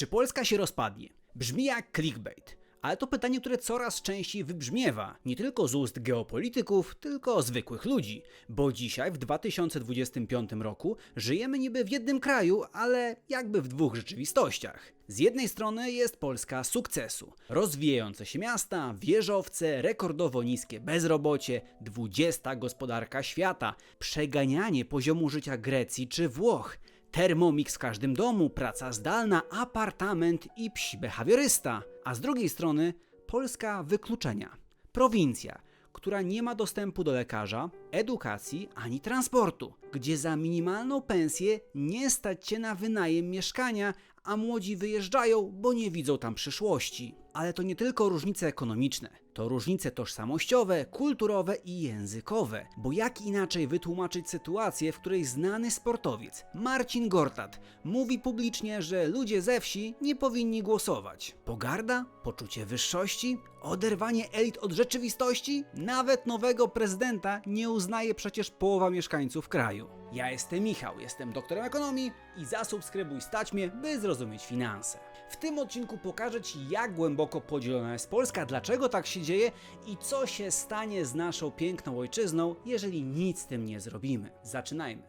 Czy Polska się rozpadnie? Brzmi jak clickbait. Ale to pytanie, które coraz częściej wybrzmiewa, nie tylko z ust geopolityków, tylko zwykłych ludzi. Bo dzisiaj, w 2025 roku, żyjemy niby w jednym kraju, ale jakby w dwóch rzeczywistościach. Z jednej strony jest Polska sukcesu. Rozwijające się miasta, wieżowce, rekordowo niskie bezrobocie, 20 gospodarka świata, przeganianie poziomu życia Grecji czy Włoch. Thermomix w każdym domu, praca zdalna, apartament i psi behawiorysta. A z drugiej strony Polska wykluczenia. Prowincja, która nie ma dostępu do lekarza, edukacji ani transportu, gdzie za minimalną pensję nie stać się na wynajem mieszkania, a młodzi wyjeżdżają, bo nie widzą tam przyszłości. Ale to nie tylko różnice ekonomiczne, to różnice tożsamościowe, kulturowe i językowe. Bo jak inaczej wytłumaczyć sytuację, w której znany sportowiec Marcin Gortat mówi publicznie, że ludzie ze wsi nie powinni głosować? Pogarda? Poczucie wyższości? Oderwanie elit od rzeczywistości? Nawet nowego prezydenta nie uznaje przecież połowa mieszkańców kraju. Ja jestem Michał, jestem doktorem ekonomii i zasubskrybuj stać mnie, by zrozumieć finanse. W tym odcinku pokażę Ci, jak głęboko podzielona jest Polska, dlaczego tak się dzieje i co się stanie z naszą piękną ojczyzną, jeżeli nic z tym nie zrobimy. Zaczynajmy.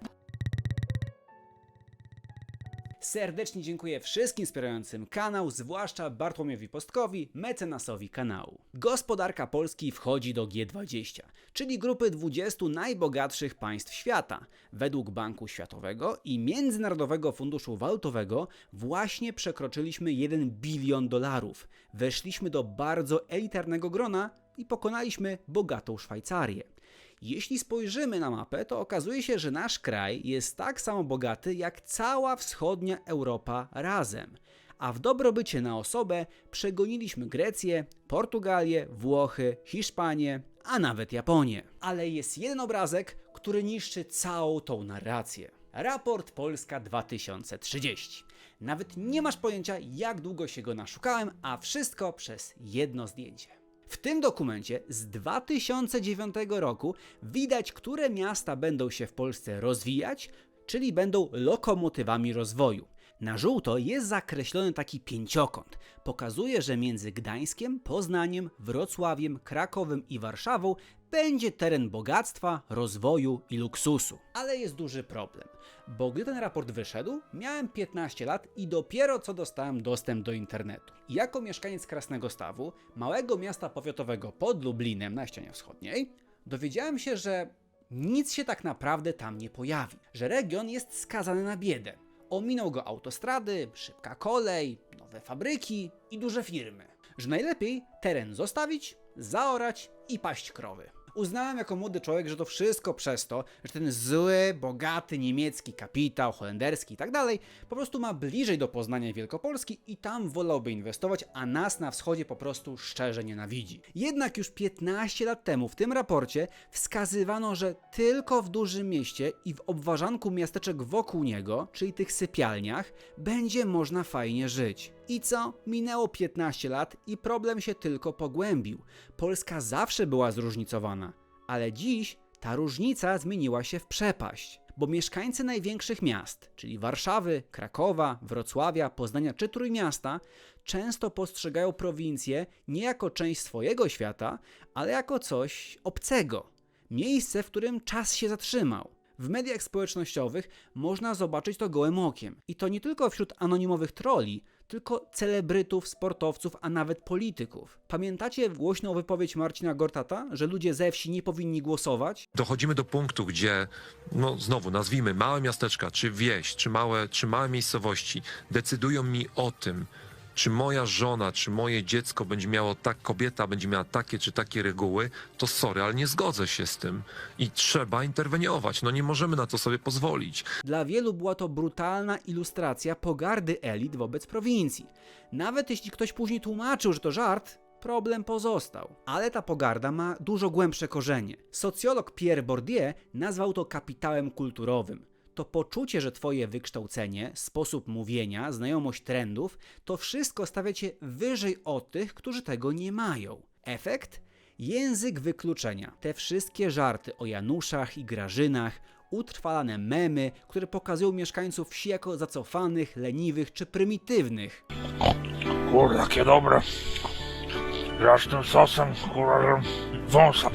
Serdecznie dziękuję wszystkim wspierającym kanał, zwłaszcza Bartłomiejowi Postkowi, mecenasowi kanału. Gospodarka Polski wchodzi do G20, czyli grupy 20 najbogatszych państw świata. Według Banku Światowego i Międzynarodowego Funduszu Walutowego właśnie przekroczyliśmy 1 bilion dolarów. Weszliśmy do bardzo elitarnego grona i pokonaliśmy bogatą Szwajcarię. Jeśli spojrzymy na mapę, to okazuje się, że nasz kraj jest tak samo bogaty jak cała wschodnia Europa razem. A w dobrobycie na osobę przegoniliśmy Grecję, Portugalię, Włochy, Hiszpanię, a nawet Japonię. Ale jest jeden obrazek, który niszczy całą tą narrację. Raport Polska 2030. Nawet nie masz pojęcia, jak długo się go naszukałem, a wszystko przez jedno zdjęcie. W tym dokumencie z 2009 roku widać, które miasta będą się w Polsce rozwijać, czyli będą lokomotywami rozwoju. Na żółto jest zakreślony taki pięciokąt. Pokazuje, że między Gdańskiem, Poznaniem, Wrocławiem, Krakowem i Warszawą będzie teren bogactwa, rozwoju i luksusu. Ale jest duży problem, bo gdy ten raport wyszedł, miałem 15 lat i dopiero co dostałem dostęp do internetu. Jako mieszkaniec Krasnego Stawu, małego miasta powiatowego pod Lublinem na ścianie wschodniej, dowiedziałem się, że nic się tak naprawdę tam nie pojawi, że region jest skazany na biedę. Ominął go autostrady, szybka kolej, nowe fabryki i duże firmy. Że najlepiej teren zostawić, zaorać i paść krowy. Uznałem jako młody człowiek, że to wszystko przez to, że ten zły, bogaty niemiecki kapitał, holenderski i tak dalej, po prostu ma bliżej do Poznania Wielkopolski i tam wolałby inwestować, a nas na wschodzie po prostu szczerze nienawidzi. Jednak już 15 lat temu w tym raporcie wskazywano, że tylko w dużym mieście i w obwarzanku miasteczek wokół niego, czyli tych sypialniach, będzie można fajnie żyć. I co? Minęło 15 lat i problem się tylko pogłębił. Polska zawsze była zróżnicowana, ale dziś ta różnica zmieniła się w przepaść. Bo mieszkańcy największych miast, czyli Warszawy, Krakowa, Wrocławia, Poznania czy Trójmiasta, często postrzegają prowincję nie jako część swojego świata, ale jako coś obcego. Miejsce, w którym czas się zatrzymał. W mediach społecznościowych można zobaczyć to gołym okiem. I to nie tylko wśród anonimowych troli, tylko celebrytów, sportowców, a nawet polityków. Pamiętacie głośną wypowiedź Marcina Gortata, że ludzie ze wsi nie powinni głosować? dochodzimy do punktu, gdzie, no znowu nazwijmy małe miasteczka, czy wieś, czy małe, czy małe miejscowości, decydują mi o tym, czy moja żona, czy moje dziecko będzie miało tak, kobieta będzie miała takie czy takie reguły, to sorry, ale nie zgodzę się z tym. I trzeba interweniować. No nie możemy na to sobie pozwolić. Dla wielu była to brutalna ilustracja pogardy elit wobec prowincji. Nawet jeśli ktoś później tłumaczył, że to żart, problem pozostał. Ale ta pogarda ma dużo głębsze korzenie. Socjolog Pierre Bourdieu nazwał to kapitałem kulturowym. To poczucie, że twoje wykształcenie, sposób mówienia, znajomość trendów, to wszystko stawia cię wyżej od tych, którzy tego nie mają. Efekt? Język wykluczenia. Te wszystkie żarty o Januszach i Grażynach, utrwalane memy, które pokazują mieszkańców wsi jako zacofanych, leniwych czy prymitywnych. Kurde, jakie dobre. Sosem, wąsa.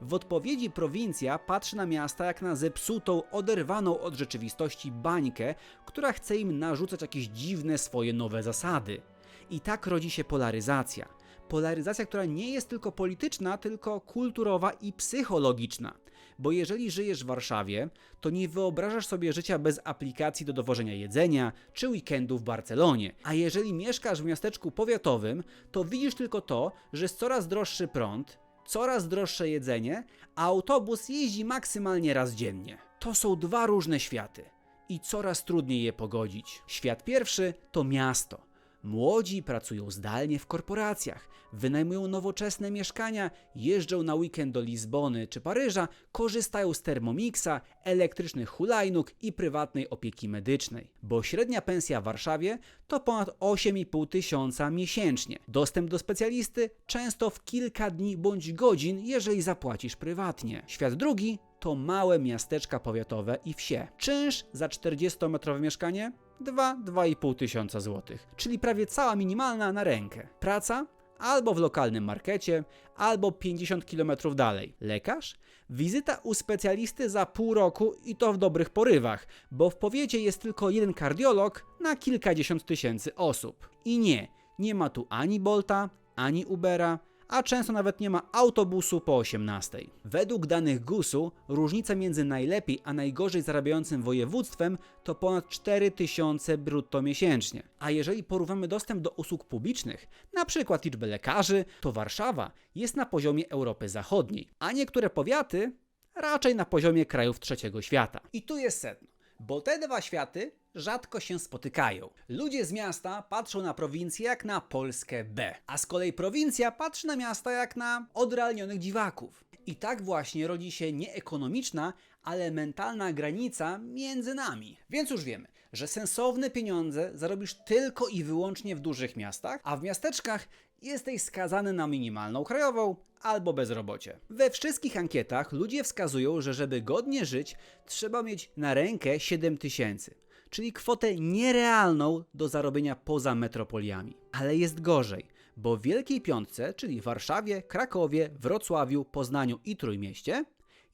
W odpowiedzi prowincja patrzy na miasta jak na zepsutą, oderwaną od rzeczywistości bańkę, która chce im narzucać jakieś dziwne swoje nowe zasady. I tak rodzi się polaryzacja. Polaryzacja, która nie jest tylko polityczna, tylko kulturowa i psychologiczna. Bo jeżeli żyjesz w Warszawie, to nie wyobrażasz sobie życia bez aplikacji do dowożenia jedzenia czy weekendu w Barcelonie. A jeżeli mieszkasz w miasteczku powiatowym, to widzisz tylko to, że jest coraz droższy prąd, coraz droższe jedzenie, a autobus jeździ maksymalnie raz dziennie. To są dwa różne światy i coraz trudniej je pogodzić. Świat pierwszy to miasto. Młodzi pracują zdalnie w korporacjach, wynajmują nowoczesne mieszkania, jeżdżą na weekend do Lizbony czy Paryża, korzystają z Thermomixa, elektrycznych hulajnóg i prywatnej opieki medycznej. Bo średnia pensja w Warszawie to ponad 8,5 tysiąca miesięcznie. Dostęp do specjalisty często w kilka dni bądź godzin, jeżeli zapłacisz prywatnie. Świat drugi to małe miasteczka powiatowe i wsie. Czynsz za 40-metrowe mieszkanie 2-2,5 tysiąca złotych, czyli prawie cała minimalna na rękę. Praca? Albo w lokalnym markecie, albo 50 km dalej. Lekarz? Wizyta u specjalisty za pół roku i to w dobrych porywach, bo w powiecie jest tylko jeden kardiolog na kilkadziesiąt tysięcy osób. I nie, nie ma tu ani Bolta, ani Ubera, a często nawet nie ma autobusu po 18. Według danych GUS-u różnica między najlepiej a najgorzej zarabiającym województwem to ponad 4000 brutto miesięcznie. A jeżeli porównamy dostęp do usług publicznych, przykład liczbę lekarzy, to Warszawa jest na poziomie Europy Zachodniej, a niektóre powiaty raczej na poziomie krajów trzeciego świata. I tu jest sedno. Bo te dwa światy rzadko się spotykają. Ludzie z miasta patrzą na prowincję jak na Polskę B, a z kolei prowincja patrzy na miasta jak na odrealnionych dziwaków. I tak właśnie rodzi się nie ekonomiczna, ale mentalna granica między nami. Więc już wiemy, że sensowne pieniądze zarobisz tylko i wyłącznie w dużych miastach, a w miasteczkach jesteś skazany na minimalną krajową albo bezrobocie. We wszystkich ankietach ludzie wskazują, że żeby godnie żyć, trzeba mieć na rękę 7 tysięcy, czyli kwotę nierealną do zarobienia poza metropoliami. Ale jest gorzej, bo w Wielkiej Piątce, czyli Warszawie, Krakowie, Wrocławiu, Poznaniu i Trójmieście,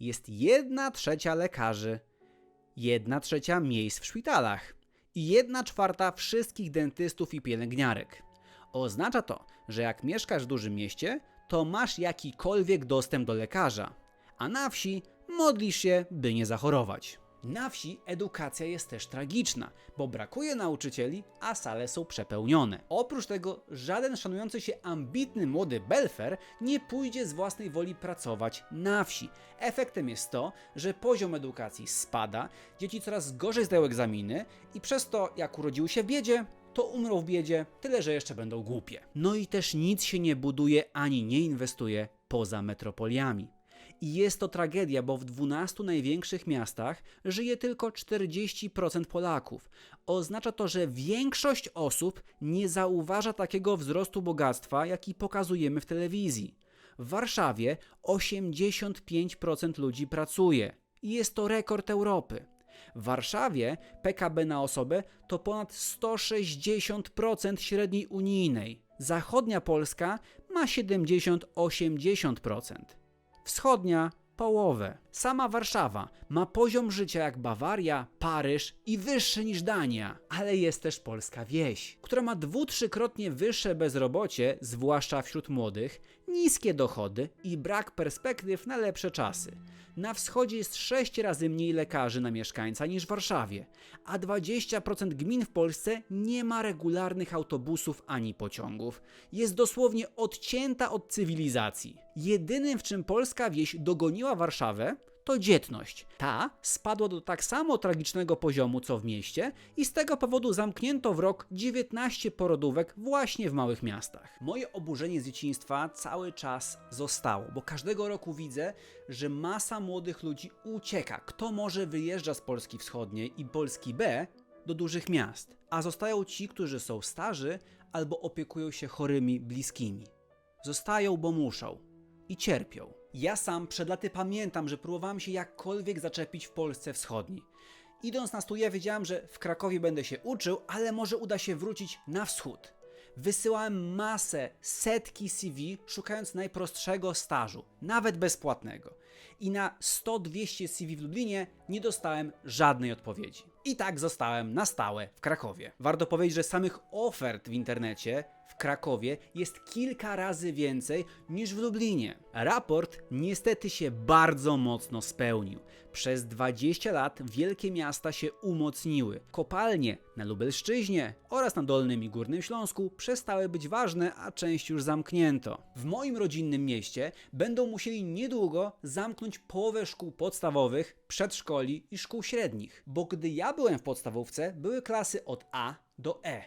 jest 1 trzecia lekarzy, 1 trzecia miejsc w szpitalach i 1 czwarta wszystkich dentystów i pielęgniarek. Oznacza to, że jak mieszkasz w dużym mieście, to masz jakikolwiek dostęp do lekarza, a na wsi modlisz się, by nie zachorować. Na wsi edukacja jest też tragiczna, bo brakuje nauczycieli, a sale są przepełnione. Oprócz tego, żaden szanujący się ambitny młody belfer nie pójdzie z własnej woli pracować na wsi. Efektem jest to, że poziom edukacji spada, dzieci coraz gorzej zdają egzaminy i przez to, jak urodziły się w biedzie, to umrą w biedzie, tyle że jeszcze będą głupie. No i też nic się nie buduje ani nie inwestuje poza metropoliami. I jest to tragedia, bo w 12 największych miastach żyje tylko 40% Polaków. Oznacza to, że większość osób nie zauważa takiego wzrostu bogactwa, jaki pokazujemy w telewizji. W Warszawie 85% ludzi pracuje i jest to rekord Europy. W Warszawie PKB na osobę to ponad 160% średniej unijnej. Zachodnia Polska ma 70-80%. Wschodnia połowę. Sama Warszawa ma poziom życia jak Bawaria, Paryż i wyższy niż Dania, ale jest też polska wieś, która ma dwu-trzykrotnie wyższe bezrobocie, zwłaszcza wśród młodych, niskie dochody i brak perspektyw na lepsze czasy. Na wschodzie jest 6 razy mniej lekarzy na mieszkańca niż w Warszawie, a 20% gmin w Polsce nie ma regularnych autobusów ani pociągów. Jest dosłownie odcięta od cywilizacji. Jedynym, w czym polska wieś dogoniła Warszawę, to dzietność. Ta spadła do tak samo tragicznego poziomu co w mieście i z tego powodu zamknięto w rok 19 porodówek właśnie w małych miastach. Moje oburzenie z dzieciństwa cały czas zostało, bo każdego roku widzę, że masa młodych ludzi ucieka. Kto może wyjeżdża z Polski Wschodniej i Polski B do dużych miast, a zostają ci, którzy są starzy albo opiekują się chorymi bliskimi. Zostają, bo muszą i cierpią. Ja sam przed laty pamiętam, że próbowałem się jakkolwiek zaczepić w Polsce Wschodniej. Idąc na studia wiedziałem, że w Krakowie będę się uczył, ale może uda się wrócić na wschód. Wysyłałem masę, setki CV, szukając najprostszego stażu, nawet bezpłatnego. I na 100-200 CV w Lublinie nie dostałem żadnej odpowiedzi. I tak zostałem na stałe w Krakowie. Warto powiedzieć, że samych ofert w internecie w Krakowie jest kilka razy więcej niż w Lublinie. Raport niestety się bardzo mocno spełnił. Przez 20 lat wielkie miasta się umocniły. Kopalnie na Lubelszczyźnie oraz na Dolnym i Górnym Śląsku przestały być ważne, a część już zamknięto. W moim rodzinnym mieście będą musieli niedługo zamknąć połowę szkół podstawowych, przedszkoli i szkół średnich, bo gdy ja byłem w podstawówce, były klasy od A do E.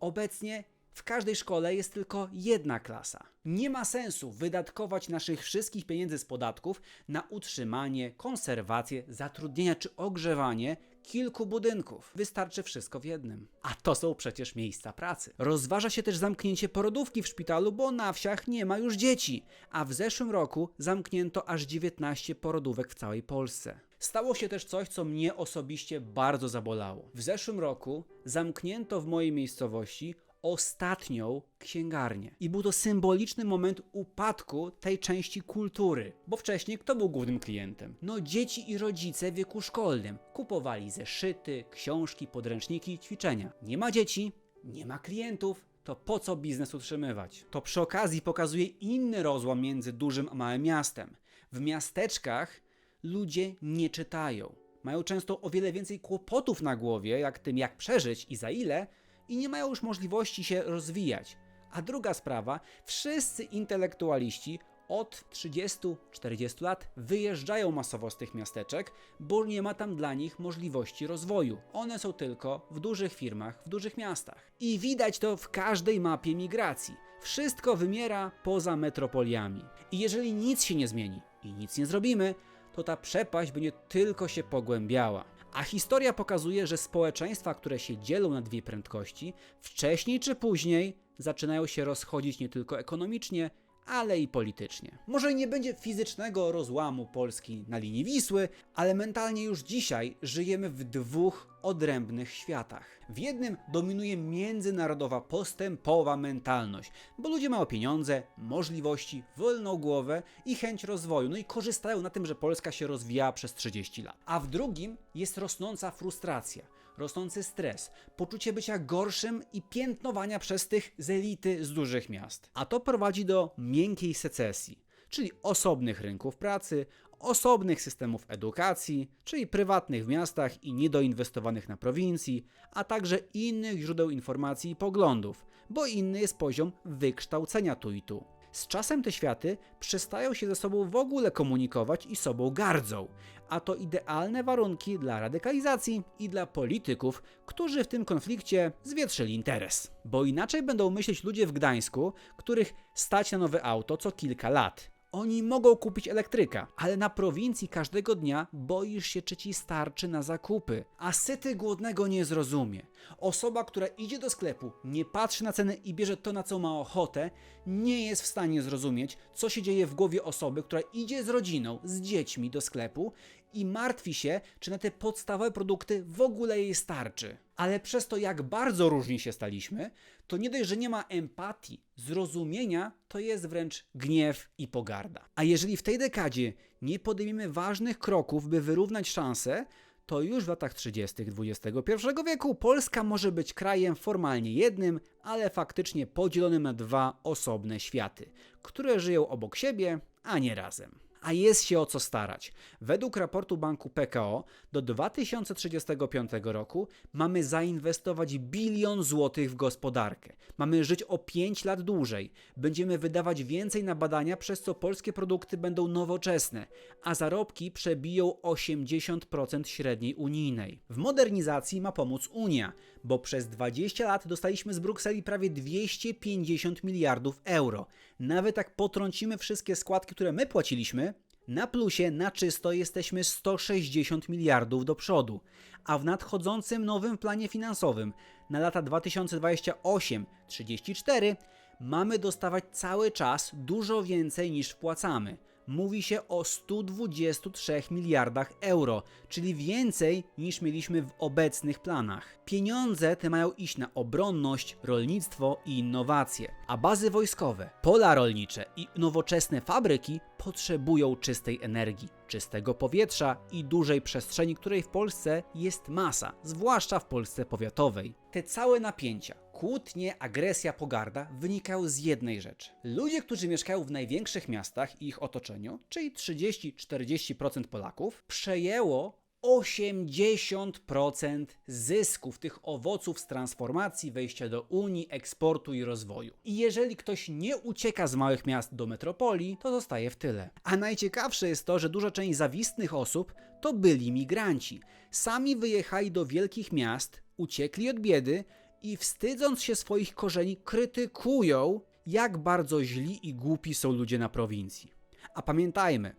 Obecnie w każdej szkole jest tylko jedna klasa. Nie ma sensu wydatkować naszych wszystkich pieniędzy z podatków na utrzymanie, konserwację, zatrudnienie czy ogrzewanie kilku budynków. Wystarczy wszystko w jednym. A to są przecież miejsca pracy. Rozważa się też zamknięcie porodówki w szpitalu, bo na wsiach nie ma już dzieci. A w zeszłym roku zamknięto aż 19 porodówek w całej Polsce. Stało się też coś, co mnie osobiście bardzo zabolało. W zeszłym roku zamknięto w mojej miejscowości ostatnią księgarnię. I był to symboliczny moment upadku tej części kultury, bo wcześniej kto był głównym klientem? No dzieci i rodzice w wieku szkolnym. Kupowali zeszyty, książki, podręczniki, ćwiczenia. Nie ma dzieci, nie ma klientów, to po co biznes utrzymywać? To przy okazji pokazuje inny rozłam między dużym a małym miastem. W miasteczkach ludzie nie czytają. Mają często o wiele więcej kłopotów na głowie, jak tym jak przeżyć i za ile, i nie mają już możliwości się rozwijać. A druga sprawa, wszyscy intelektualiści od 30-40 lat wyjeżdżają masowo z tych miasteczek, bo nie ma tam dla nich możliwości rozwoju. One są tylko w dużych firmach, w dużych miastach. I widać to w każdej mapie migracji. Wszystko wymiera poza metropoliami. I jeżeli nic się nie zmieni i nic nie zrobimy, to ta przepaść będzie tylko się pogłębiała. A historia pokazuje, że społeczeństwa, które się dzielą na dwie prędkości, wcześniej czy później zaczynają się rozchodzić nie tylko ekonomicznie, ale i politycznie. Może nie będzie fizycznego rozłamu Polski na linii Wisły, ale mentalnie już dzisiaj żyjemy w dwóch odrębnych światach. W jednym dominuje międzynarodowa postępowa mentalność, bo ludzie mają pieniądze, możliwości, wolną głowę i chęć rozwoju, no i korzystają na tym, że Polska się rozwijała przez 30 lat. A w drugim jest rosnąca frustracja rosnący stres, poczucie bycia gorszym i piętnowania przez tych z elity z dużych miast. A to prowadzi do miękkiej secesji, czyli osobnych rynków pracy, osobnych systemów edukacji, czyli prywatnych w miastach i niedoinwestowanych na prowincji, a także innych źródeł informacji i poglądów, bo inny jest poziom wykształcenia tu i tu. Z czasem te światy przestają się ze sobą w ogóle komunikować i sobą gardzą, a to idealne warunki dla radykalizacji i dla polityków, którzy w tym konflikcie zwietrzyli interes. Bo inaczej będą myśleć ludzie w Gdańsku, których stać na nowe auto co kilka lat. Oni mogą kupić elektryka, ale na prowincji każdego dnia boisz się, czy ci starczy na zakupy. A syty głodnego nie zrozumie. Osoba, która idzie do sklepu, nie patrzy na ceny i bierze to, na co ma ochotę, nie jest w stanie zrozumieć, co się dzieje w głowie osoby, która idzie z rodziną, z dziećmi do sklepu i martwi się, czy na te podstawowe produkty w ogóle jej starczy. Ale przez to, jak bardzo różni się staliśmy, to nie dość, że nie ma empatii, zrozumienia, to jest wręcz gniew i pogarda. A jeżeli w tej dekadzie nie podejmiemy ważnych kroków, by wyrównać szanse, to już w latach 30. XXI wieku Polska może być krajem formalnie jednym, ale faktycznie podzielonym na dwa osobne światy, które żyją obok siebie, a nie razem a jest się o co starać. Według raportu banku PKO do 2035 roku mamy zainwestować bilion złotych w gospodarkę. Mamy żyć o 5 lat dłużej. Będziemy wydawać więcej na badania, przez co polskie produkty będą nowoczesne, a zarobki przebiją 80% średniej unijnej. W modernizacji ma pomóc Unia, bo przez 20 lat dostaliśmy z Brukseli prawie 250 miliardów euro. Nawet jak potrącimy wszystkie składki, które my płaciliśmy, na plusie na czysto jesteśmy 160 miliardów do przodu, a w nadchodzącym nowym planie finansowym na lata 2028-34 mamy dostawać cały czas dużo więcej niż wpłacamy, mówi się o 123 miliardach euro, czyli więcej niż mieliśmy w obecnych planach. Pieniądze te mają iść na obronność, rolnictwo i innowacje, a bazy wojskowe, pola rolnicze i nowoczesne fabryki potrzebują czystej energii, czystego powietrza i dużej przestrzeni, której w Polsce jest masa, zwłaszcza w Polsce powiatowej. Te całe napięcia, kłótnie, agresja, pogarda wynikają z jednej rzeczy. Ludzie, którzy mieszkają w największych miastach i ich otoczeniu, czyli 30-40% Polaków, przejęło 80% zysków tych owoców z transformacji, wejścia do Unii, eksportu i rozwoju. I jeżeli ktoś nie ucieka z małych miast do metropolii, to zostaje w tyle. A najciekawsze jest to, że duża część zawistnych osób to byli migranci. Sami wyjechali do wielkich miast, uciekli od biedy i wstydząc się swoich korzeni, krytykują, jak bardzo źli i głupi są ludzie na prowincji. A pamiętajmy,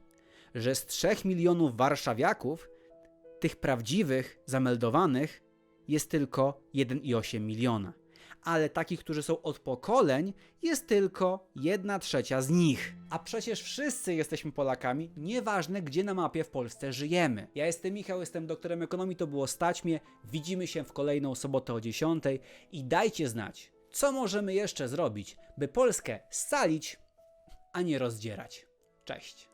że z 3 milionów warszawiaków tych prawdziwych, zameldowanych jest tylko 1,8 miliona. Ale takich, którzy są od pokoleń, jest tylko 1 trzecia z nich. A przecież wszyscy jesteśmy Polakami, nieważne gdzie na mapie w Polsce żyjemy. Ja jestem Michał, jestem doktorem ekonomii, to było Stać mnie. Widzimy się w kolejną sobotę o 10 i dajcie znać, co możemy jeszcze zrobić, by Polskę scalić, a nie rozdzierać. Cześć.